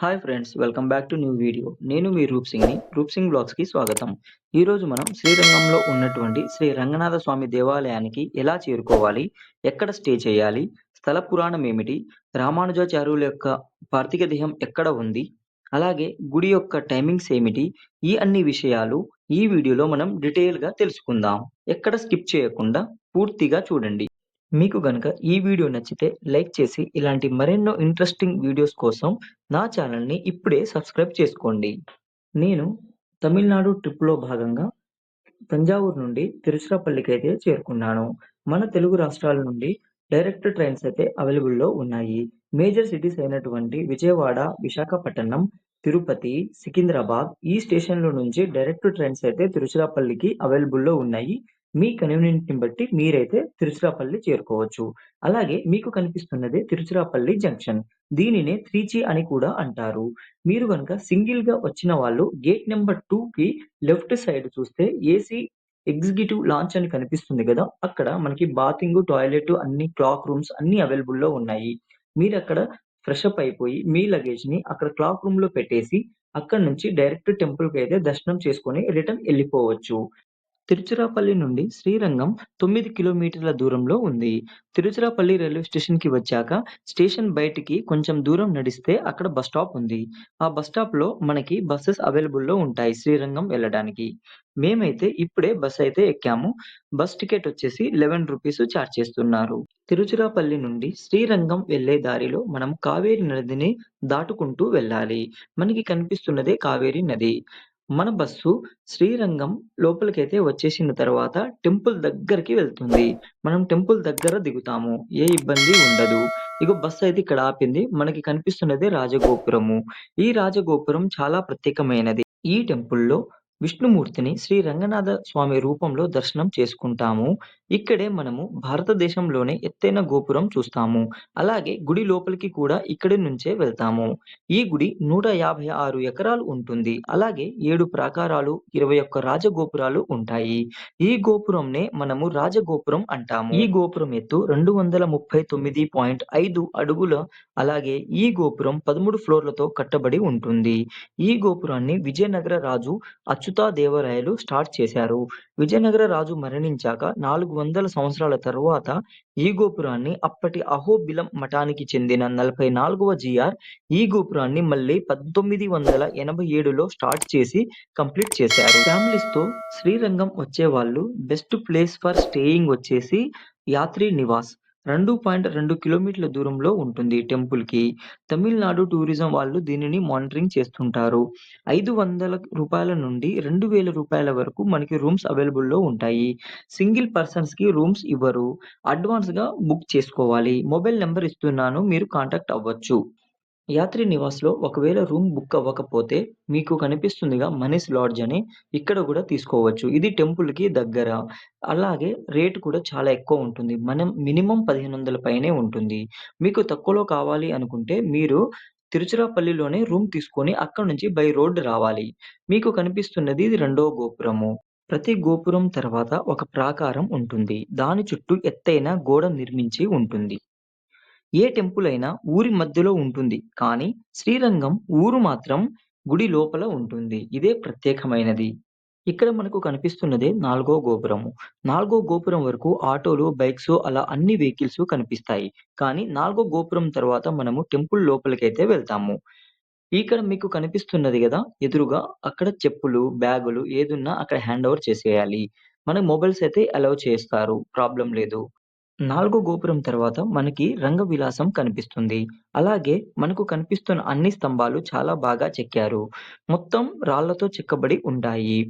Hi friends welcome back to new video నేను మీ రూప్ సింగ్ని రూప్ సింగ్ బ్లాగ్స్కి స్వాగతం. ఈరోజు మనం శ్రీరంగంలో ఉన్నటువంటి శ్రీ రంగనాథ స్వామి దేవాలయానికి ఎలా చేరుకోవాలి ఎక్కడ స్టే చేయాలి స్థల పురాణం ఏమిటి రామానుజాచార్యుల యొక్క పార్థిక దేహం ఎక్కడ ఉంది అలాగే గుడి యొక్క టైమింగ్స్ ఏమిటి ఈ అన్ని విషయాలు ఈ వీడియోలో మనం డీటెయిల్గా తెలుసుకుందాం. ఎక్కడ స్కిప్ చేయకుండా పూర్తిగా చూడండి. మీకు గనక ఈ వీడియో నచ్చితే లైక్ చేసి ఇలాంటి మరెన్నో ఇంట్రెస్టింగ్ వీడియోస్ కోసం నా ఛానల్ని ఇప్పుడే సబ్స్క్రైబ్ చేసుకోండి. నేను తమిళనాడు ట్రిప్లో భాగంగా తంజావూరు నుండి తిరుచిరాపల్లికి అయితే చేరుకున్నాను. మన తెలుగు రాష్ట్రాల నుండి డైరెక్ట్ ట్రైన్స్ అయితే అవైలబుల్లో ఉన్నాయి. మేజర్ సిటీస్ అయినటువంటి విజయవాడ విశాఖపట్నం తిరుపతి సికింద్రాబాద్ ఈ స్టేషన్ల నుంచి డైరెక్ట్ ట్రైన్స్ అయితే తిరుచిరాపల్లికి అవైలబుల్లో ఉన్నాయి. మీ కన్వీనియంట్ని బట్టి మీరైతే తిరుచిరాపల్లి చేరుకోవచ్చు. అలాగే మీకు కనిపిస్తున్నది తిరుచిరాపల్లి జంక్షన్ దీనినే త్రీచి అని కూడా అంటారు. మీరు కనుక సింగిల్గా వచ్చిన వాళ్ళు గేట్ నెంబర్ టూ కి లెఫ్ట్ సైడ్ చూస్తే ఏసీ ఎగ్జిక్యూటివ్ లాంచ్ అని కనిపిస్తుంది కదా అక్కడ మనకి బాతింగ్ టాయిలెట్ అన్ని క్లాక్ రూమ్స్ అన్ని అవైలబుల్లో ఉన్నాయి. మీరు అక్కడ ఫ్రెష్ అప్ అయిపోయి మీ లగేజ్ని అక్కడ క్లాక్ రూమ్లో పెట్టేసి అక్కడ నుంచి డైరెక్ట్ టెంపుల్కి అయితే దర్శనం చేసుకొని రిటర్న్ వెళ్ళిపోవచ్చు. తిరుచిరాపల్లి నుండి శ్రీరంగం తొమ్మిది కిలోమీటర్ల దూరంలో ఉంది. తిరుచిరాపల్లి రైల్వే స్టేషన్కి వచ్చాక స్టేషన్ బయటికి కొంచెం దూరం నడిస్తే అక్కడ బస్ స్టాప్ ఉంది. ఆ బస్ స్టాప్లో మనకి బస్సెస్ అవైలబుల్లో ఉంటాయి శ్రీరంగం వెళ్ళడానికి. మేమైతే ఇప్పుడే బస్ అయితే ఎక్కాము. బస్ టికెట్ వచ్చేసి లెవెన్ రూపీస్ ఛార్జ్ చేస్తున్నారు. తిరుచిరాపల్లి నుండి శ్రీరంగం వెళ్ళే దారిలో మనం కావేరి నదిని దాటుకుంటూ వెళ్ళాలి. మనకి కనిపిస్తున్నదే కావేరి నది. మన బస్సు శ్రీరంగం లోపలికైతే వచ్చేసిన తర్వాత టెంపుల్ దగ్గరికి వెళ్తుంది. మనం టెంపుల్ దగ్గర దిగుతాము. ఏ ఇబ్బంది ఉండదు. ఇక బస్సు అయితే ఇక్కడ ఆపింది. మనకి కనిపిస్తున్నది రాజగోపురము. ఈ రాజగోపురం చాలా ప్రత్యేకమైనది. ఈ టెంపుల్లో విష్ణుమూర్తిని శ్రీ రంగనాథ స్వామి రూపంలో దర్శనం చేసుకుంటాము. ఇక్కడే మనము భారతదేశంలోనే ఎత్తైన గోపురం చూస్తాము. అలాగే గుడి లోపలికి కూడా ఇక్కడి నుంచే వెళ్తాము. ఈ గుడి నూట యాభై ఆరు ఎకరాలు ఉంటుంది. అలాగే ఏడు ప్రాకారాలు ఇరవై ఒక్క రాజగోపురాలు ఉంటాయి. ఈ గోపురంనే మనము రాజగోపురం అంటాము. ఈ గోపురం ఎత్తు రెండు వందల ముప్పై తొమ్మిది పాయింట్ ఐదు అడుగుల అలాగే ఈ గోపురం పదమూడు ఫ్లోర్లతో కట్టబడి ఉంటుంది. ఈ గోపురాన్ని విజయనగర రాజు అచ్యుతాదేవరాయలు స్టార్ట్ చేశారు. విజయనగర రాజు మరణించాక నాలుగు వందల సంవత్సరాల తరువాత ఈ గోపురాన్ని అప్పటి అహోబిలం మఠానికి చెందిన నలభై నాలుగవ జిఆర్ ఈ గోపురాన్ని మళ్ళీ పంతొమ్మిది వందల ఎనభై ఏడులో స్టార్ట్ చేసి కంప్లీట్ చేశారు. ఫ్యామిలీస్తో శ్రీరంగం వచ్చే వాళ్ళు బెస్ట్ ప్లేస్ ఫర్ స్టేయింగ్ వచ్చేసి యాత్రి నివాస్. రెండు పాయింట్ రెండు కిలోమీటర్ల దూరంలో ఉంటుంది టెంపుల్కి తమిళనాడు టూరిజం వాళ్ళు దీనిని మానిటరింగ్ చేస్తుంటారు. ఐదు వందల రూపాయల నుండి రెండు వేల రూపాయల వరకు మనకి రూమ్స్ అవైలబుల్లో ఉంటాయి. సింగిల్ పర్సన్స్కి రూమ్స్ ఇవ్వరు. అడ్వాన్స్గా బుక్ చేసుకోవాలి. మొబైల్ నెంబర్ ఇస్తున్నాను మీరు కాంటాక్ట్ అవ్వచ్చు. యాత్రి నివాస్లో ఒకవేళ రూమ్ బుక్ అవ్వకపోతే మీకు కనిపిస్తుందిగా మనీస్ లాడ్జ్ అని ఇక్కడ కూడా తీసుకోవచ్చు. ఇది టెంపుల్కి దగ్గర. అలాగే రేట్ కూడా చాలా ఎక్కువ ఉంటుంది. మనం మినిమం పదిహేను వందల పైనే ఉంటుంది. మీకు తక్కువలో కావాలి అనుకుంటే మీరు తిరుచిరాపల్లిలోనే రూమ్ తీసుకొని అక్కడ నుంచి బై రోడ్ రావాలి. మీకు కనిపిస్తున్నది ఇది రెండో గోపురము. ప్రతి గోపురం తర్వాత ఒక ప్రాకారం ఉంటుంది. దాని చుట్టూ ఎత్తైన గోడ నిర్మించి ఉంటుంది. ఏ టెంపుల్ అయినా ఊరి మధ్యలో ఉంటుంది. కానీ శ్రీరంగం ఊరు మాత్రం గుడి లోపల ఉంటుంది. ఇదే ప్రత్యేకమైనది. ఇక్కడ మనకు కనిపిస్తున్నదే నాలుగో గోపురము. నాలుగో గోపురం వరకు ఆటోలు బైక్స్ అలా అన్ని వెహికల్స్ కనిపిస్తాయి. కానీ నాలుగో గోపురం తర్వాత మనము టెంపుల్ లోపలికైతే వెళ్తాము. ఇక్కడ మీకు కనిపిస్తున్నది కదా ఎదురుగా అక్కడ చెప్పులు బ్యాగులు ఏదున్నా అక్కడ హ్యాండ్ ఓవర్ చేసేయాలి. మన మొబైల్స్ అయితే అలౌ చేస్తారు. ప్రాబ్లం లేదు. నాలుగో గోపురం తర్వాత మనకి రంగ విలాసం కనిపిస్తుంది. అలాగే మనకు కనిపిస్తున్న అన్ని స్తంభాలు చాలా బాగా చెక్కారు. మొత్తం రాళ్ళతో చెక్కబడి ఉంటాయి.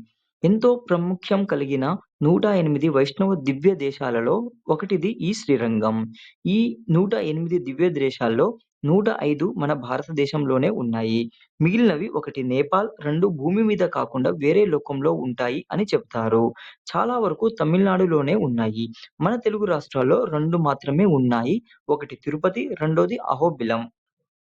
ఎంతో ప్రాముఖ్యం కలిగిన నూట ఎనిమిది వైష్ణవ దివ్య దేశాలలో ఒకటిది ఈ శ్రీరంగం. ఈ నూట ఎనిమిది దివ్య దేశాల్లో నూట ఐదు మన భారతదేశంలోనే ఉన్నాయి. మిగిలినవి ఒకటి నేపాల్ రెండు భూమి మీద కాకుండా వేరే లోకంలో ఉంటాయి అని చెప్తారు చాలా వరకు తమిళనాడులోనే ఉన్నాయి. మన తెలుగు రాష్ట్రాల్లో రెండు మాత్రమే ఉన్నాయి. ఒకటి తిరుపతి రెండోది అహోబిలం.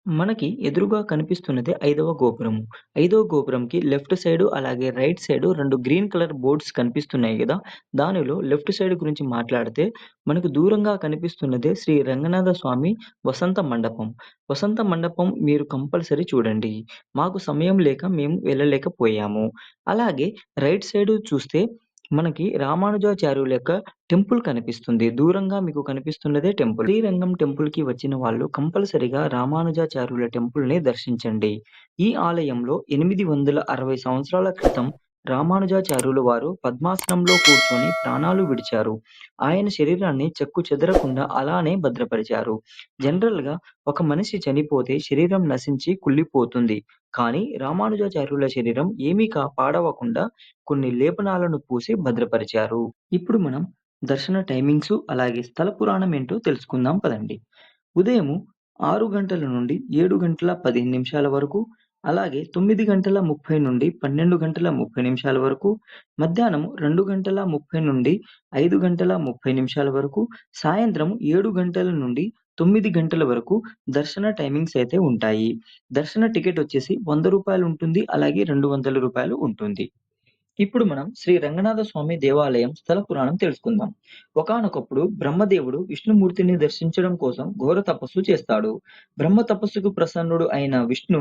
మనకి ఎదురుగా కనిపిస్తున్నది ఐదవ గోపురము. ఐదవ గోపురంకి లెఫ్ట్ సైడు అలాగే రైట్ సైడు రెండు గ్రీన్ కలర్ బోర్డ్స్ కనిపిస్తున్నాయి గదా! దానిలో లెఫ్ట్ సైడ్ గురించి మాట్లాడితే మనకు దూరంగా కనిపిస్తున్నదే శ్రీ రంగనాథ స్వామి వసంత మండపం. వసంత మండపం మీరు కంపల్సరీ చూడండి. మాకు సమయం లేక మేము వెళ్ళలేకపోయాము. అలాగే రైట్ సైడు చూస్తే మనకి రామానుజాచార్యుల యొక్క టెంపుల్ కనిపిస్తుంది. దూరంగా మీకు కనిపిస్తున్నదే టెంపుల్. శ్రీరంగం టెంపుల్‌కి వచ్చిన వాళ్ళు కంపల్సరీగా రామానుజాచార్యుల టెంపుల్‌ని దర్శించండి. ఈ ఆలయంలో 860 సంవత్సరాల క్రితం రామానుజాచార్యులు వారు పద్మాసనంలో కూర్చొని ప్రాణాలు విడిచారు. ఆయన శరీరాన్ని చెక్కుచెదరకుండా అలానే భద్రపరిచారు. జనరల్గా ఒక మనిషి చనిపోతే శరీరం నశించి కుళ్ళిపోతుంది. కానీ రామానుజాచార్యుల శరీరం ఏమీ కా పాడవకుండా కొన్ని లేపనాలను పూసి భద్రపరిచారు. ఇప్పుడు మనం దర్శన టైమింగ్సు అలాగే స్థల పురాణం ఏంటో తెలుసుకుందాం పదండి. ఉదయము ఆరు గంటల నుండి ఏడు గంటల 15 నిమిషాల వరకు, అలాగే 9 గంటల 30 నుండి 12 గంటల 30 నిమిషాల వరకు, మధ్యాహ్నం 2 గంటల 30 నుండి 5 గంటల 30 నిమిషాల వరకు, సాయంత్రం 7 గంటల నుండి 9 గంటల వరకు దర్శన టైమింగ్స్ అయితే ఉంటాయి. దర్శన టికెట్ వచ్చేసి రూ. 100 ఉంటుంది. అలాగే రూ. 200 ఉంటుంది. ఇప్పుడు మనం శ్రీ రంగనాథ స్వామి దేవాలయం స్థల పురాణం తెలుసుకుందాం. ఒకానొకప్పుడు బ్రహ్మదేవుడు విష్ణుమూర్తిని దర్శించడం కోసం ఘోర తపస్సు చేస్తాడు. బ్రహ్మ తపస్సుకు ప్రసన్నుడు అయిన విష్ణు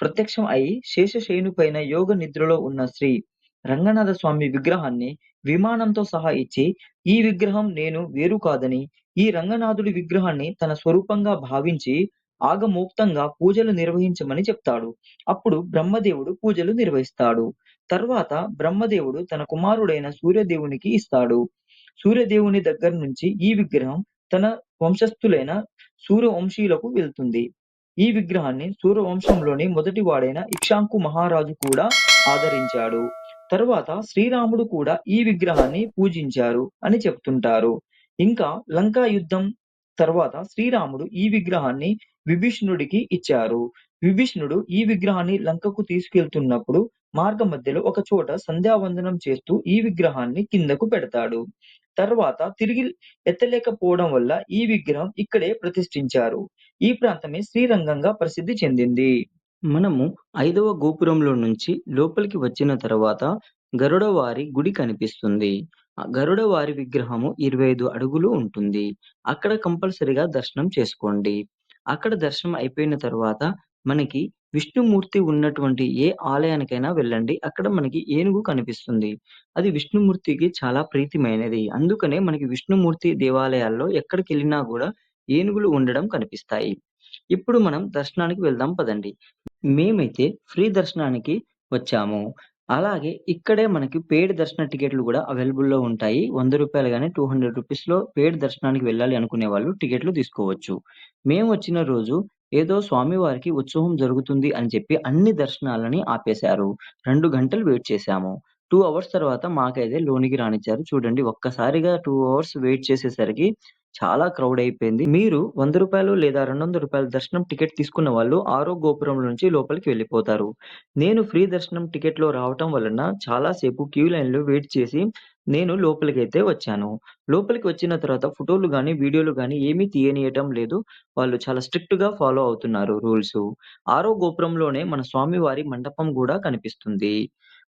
ప్రత్యక్షం అయి శేషశయనుపైన యోగ నిద్రలో ఉన్న శ్రీ రంగనాథ స్వామి విగ్రహాన్ని విమానంతో సహా ఇచ్చి, ఈ విగ్రహం నేను వేరు కాదని, ఈ రంగనాథుడి విగ్రహాన్ని తన స్వరూపంగా భావించి ఆగమోక్తంగా పూజలు నిర్వహించమని చెప్తాడు. అప్పుడు బ్రహ్మదేవుడు పూజలు నిర్వహిస్తాడు. తర్వాత బ్రహ్మదేవుడు తన కుమారుడైన సూర్యదేవునికి ఇస్తాడు. సూర్యదేవుని దగ్గర నుంచి ఈ విగ్రహం తన వంశస్థులైన సూర్యవంశీయులకు వెళ్తుంది. ఈ విగ్రహాన్ని సూర్యవంశంలోని మొదటివాడైన ఇక్షాంకు మహారాజు కూడా ఆదరించాడు. తరువాత శ్రీరాముడు కూడా ఈ విగ్రహాన్ని పూజించారు అని చెప్తుంటారు. ఇంకా లంకా యుద్ధం తర్వాత శ్రీరాముడు ఈ విగ్రహాన్ని విభీషణుడికి ఇచ్చారు. విభీషణుడు ఈ విగ్రహాన్ని లంకకు తీసుకెళ్తున్నప్పుడు మార్గమధ్యలో ఒక చోట సంధ్యావందనం చేస్తూ ఈ విగ్రహాన్ని కిందకు పెడతాడు. తర్వాత తిరిగి ఎత్తలేకపోవడం వల్ల ఈ విగ్రహం ఇక్కడే ప్రతిష్ఠించారు. ఈ ప్రాంతమే శ్రీరంగంగా ప్రసిద్ధి చెందింది. మనము ఐదవ గోపురంలో నుంచి లోపలికి వచ్చిన తర్వాత గరుడవారి గుడి కనిపిస్తుంది. ఆ గరుడవారి విగ్రహము 25 అడుగులు ఉంటుంది. అక్కడ కంపల్సరిగా దర్శనం చేసుకోండి. అక్కడ దర్శనం అయిపోయిన తర్వాత మనకి విష్ణుమూర్తి ఉన్నటువంటి ఏ ఆలయానికైనా వెళ్ళండి. అక్కడ మనకి ఏనుగు కనిపిస్తుంది. అది విష్ణుమూర్తికి చాలా ప్రీతిమైనది. అందుకనే మనకి విష్ణుమూర్తి దేవాలయాల్లో ఎక్కడికెళ్ళినా గూడా ఏనుగులు ఉండడం కనిపిస్తాయి. ఇప్పుడు మనం దర్శనానికి వెళ్దాం పదండి. మేమైతే ఫ్రీ దర్శనానికి వచ్చాము. అలాగే ఇక్కడే మనకి పెయిడ్ దర్శన టికెట్లు గూడా అవైలబుల్‌లో ఉంటాయి. రూ. 100 గాని, రూ. 200లో పెయిడ్ దర్శనానికి వెళ్ళాలి అనుకునే వాళ్ళు టికెట్లు తీసుకోవచ్చు. మేము వచ్చిన రోజు ఏదో స్వామివారికి ఉత్సవం జరుగుతుంది అని చెప్పి అన్ని దర్శనాలని ఆపేశారు. రెండు గంటలు వెయిట్ చేశాము. టూ అవర్స్ తర్వాత మాకైతే లోనికి రానిచ్చారు. చూడండి ఒక్కసారిగా టూ అవర్స్ వెయిట్ చేసేసరికి చాలా క్రౌడ్ అయిపోయింది. మీరు వంద రూపాయలు లేదా రెండు వందల రూపాయలు దర్శనం టికెట్ తీసుకున్న వాళ్ళు ఆరో గోపురం నుంచి లోపలికి వెళ్ళిపోతారు. నేను ఫ్రీ దర్శనం టికెట్లో రావటం వలన చాలా సేపు క్యూ లైన్‌లో వెయిట్ చేసి నేను లోపలికైతే వచ్చాను. లోపలికి వచ్చిన తర్వాత ఫోటోలు గాని, వీడియోలు గాని ఏమీ తీయనీయటం లేదు. వాళ్ళు చాలా స్ట్రిక్ట్‌గా ఫాలో అవుతున్నారు రూల్సు. ఆరో గోపురంలోనే మన స్వామివారి మండపం గూడా కనిపిస్తుంది.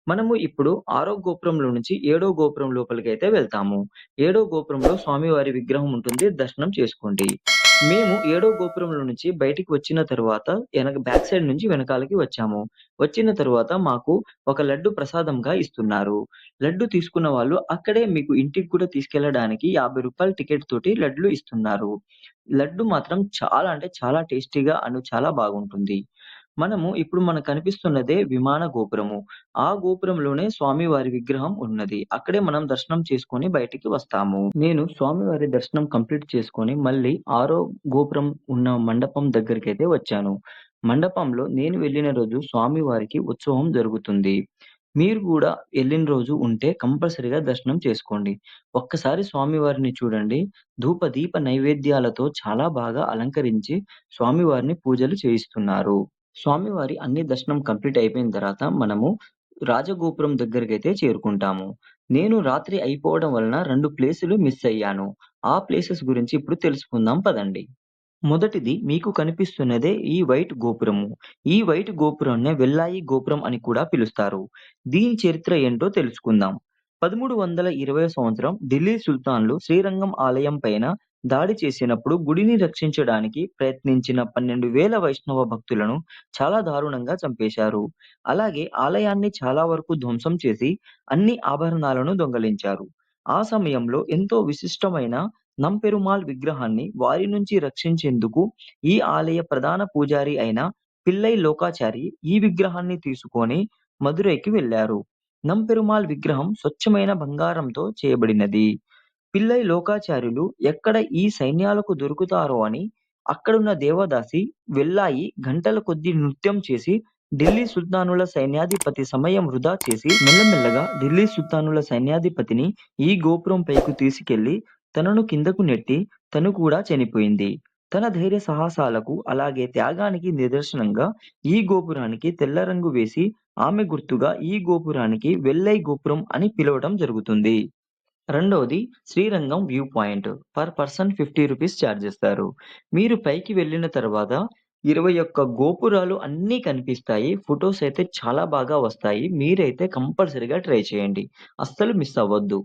మనము ఇప్పుడు ఆరో గోపురంలో నుంచి ఏడో గోపురం లోపలికైతే వెళ్తాము. ఏడో గోపురంలో స్వామివారి విగ్రహం ఉంటుంది. దర్శనం చేసుకోండి. మేము ఏడో గోపురంలో నుంచి బయటికి వచ్చిన తరువాత వెనక బ్యాక్ సైడ్ నుంచి వెనకాలకి వచ్చాము. వచ్చిన తరువాత మాకు ఒక లడ్డు ప్రసాదంగా ఇస్తున్నారు. లడ్డు తీసుకున్న వాళ్ళు అక్కడే మీకు ఇంటికి కూడా తీసుకెళ్ళడానికి యాభై రూపాయల టికెట్ తోటి లడ్లు ఇస్తున్నారు. లడ్డు మాత్రం చాలా అంటే చాలా టేస్టీగా అను చాలా బాగుంటుంది. మనము ఇప్పుడు మనకు కనిపిస్తున్నదే విమాన గోపురము. ఆ గోపురంలోనే స్వామివారి విగ్రహం ఉన్నది. అక్కడే మనం దర్శనం చేసుకొని బయటికి వస్తాము. నేను స్వామివారి దర్శనం కంప్లీట్ చేసుకొని మళ్ళీ ఆరో గోపురం ఉన్న మండపం దగ్గరికైతే వచ్చాను. మండపంలో నేను వెళ్ళిన రోజు స్వామివారికి ఉత్సవం జరుగుతుంది. మీరు గూడా ఎళ్ళిన రోజు ఉంటే కంపల్సరీగా దర్శనం చేసుకోండి. ఒక్కసారి స్వామివారిని చూడండి. ధూప దీప నైవేద్యాలతో చాలా బాగా అలంకరించి స్వామివారిని పూజలు చేయిస్తున్నారు. స్వామివారి అన్ని దర్శనం కంప్లీట్ అయిపోయిన తర్వాత మనము రాజగోపురం దగ్గరికైతే చేరుకుంటాము. నేను రాత్రి అయిపోవడం వలన 2 ప్లేసులు మిస్ అయ్యాను. ఆ ప్లేసెస్ గురించి ఇప్పుడు తెలుసుకుందాం పదండి. మొదటిది మీకు కనిపిస్తున్నదే ఈ వైట్ గోపురము. ఈ వైట్ గోపురాన్నే వెల్లాయి గోపురం అని కూడా పిలుస్తారు. దీని చరిత్ర ఏంటో తెలుసుకుందాం. పదమూడు వందల ఇరవై సంవత్సరం ఢిల్లీ సుల్తాన్లు శ్రీరంగం ఆలయం పైన దాడి చేసినప్పుడు గుడిని రక్షించడానికి ప్రయత్నించిన పన్నెండు వేల వైష్ణవ భక్తులను చాలా దారుణంగా చంపేశారు. అలాగే ఆలయాన్ని చాలా వరకు ధ్వంసం చేసి అన్ని ఆభరణాలను దొంగిలించారు. ఆ సమయంలో ఎంతో విశిష్టమైన నంపెరుమాల్ విగ్రహాన్ని వారి నుంచి రక్షించేందుకు ఈ ఆలయ ప్రధాన పూజారి అయిన పిల్లై లోకాచారి ఈ విగ్రహాన్ని తీసుకొని మదురైకి వెళ్ళారు. నంపెరుమాల్ విగ్రహం స్వచ్ఛమైన బంగారంతో చేయబడినది. పిల్లై లోకాచార్యులు ఎక్కడ ఈ సైన్యాలకు దొరుకుతారో అని అక్కడున్న దేవదాసి వెళ్ళాయి గంటల కొద్దీ నృత్యం చేసి ఢిల్లీ సుల్తానుల సైన్యాధిపతి సమయం వృధా చేసి మెల్లమెల్లగా ఢిల్లీ సుల్తానుల సైన్యాధిపతిని ఈ గోపురం పైకి తీసుకెళ్ళి తనను కిందకు నెట్టి తను కూడా చనిపోయింది. తన ధైర్య సాహసాలకు అలాగే త్యాగానికి నిదర్శనంగా ఈ గోపురానికి తెల్ల రంగు వేసి ఆమె గుర్తుగా ఈ గోపురానికి వెల్లై గోపురం అని పిలవడం జరుగుతుంది. రెండోది Srirangam view point. Per person fifty rupees charge చేస్తారు. మీరు పైకి వెళ్ళిన తర్వాత ఇరవై ఒక్క గోపురాలు అన్నీ కనిపిస్తాయి. ఫోటోస్ అయితే చాలా బాగా వస్తాయి. మీరైతే కంపల్సరీగా ట్రై చేయండి. అస్సలు మిస్ అవ్వద్దు